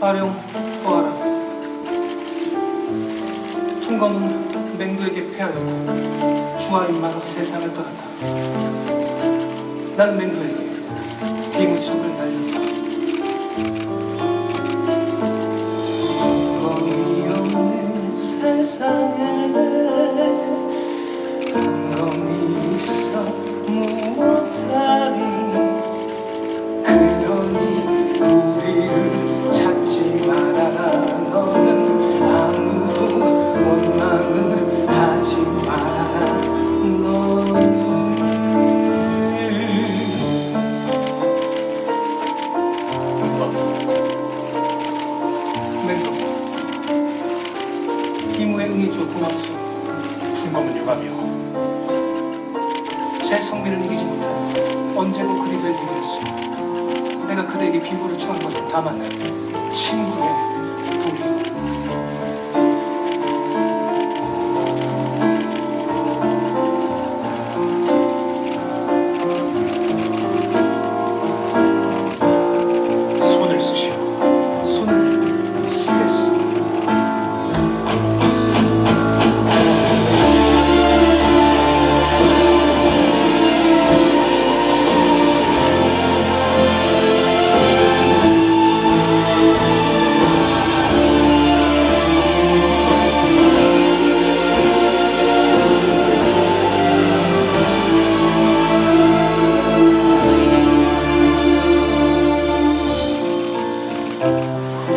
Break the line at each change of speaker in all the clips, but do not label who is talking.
아령 보아라. 통검은 맹도에게 패하였고 주화인마로 세상을 떠났다. 나는 맹도에게 비무척을 날렸다 이무에 응해줘 고맙소
충범은 유감이요.
제 성비를 이기지 못하니 언제고 그리 될 일이었소. 내가 그대에게 비부를 청한 것은 다만 친구의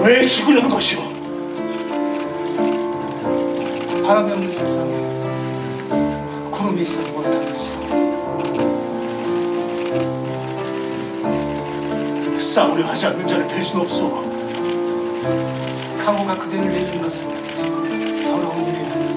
왜 죽으려는 것이오?
바람이 없는 세상에 구름이 있어 못한 것이오.
싸우려 하지 않는 자를 뵐 수는 없소.
강호가 그대를 내리는 것은 서러운 일이야.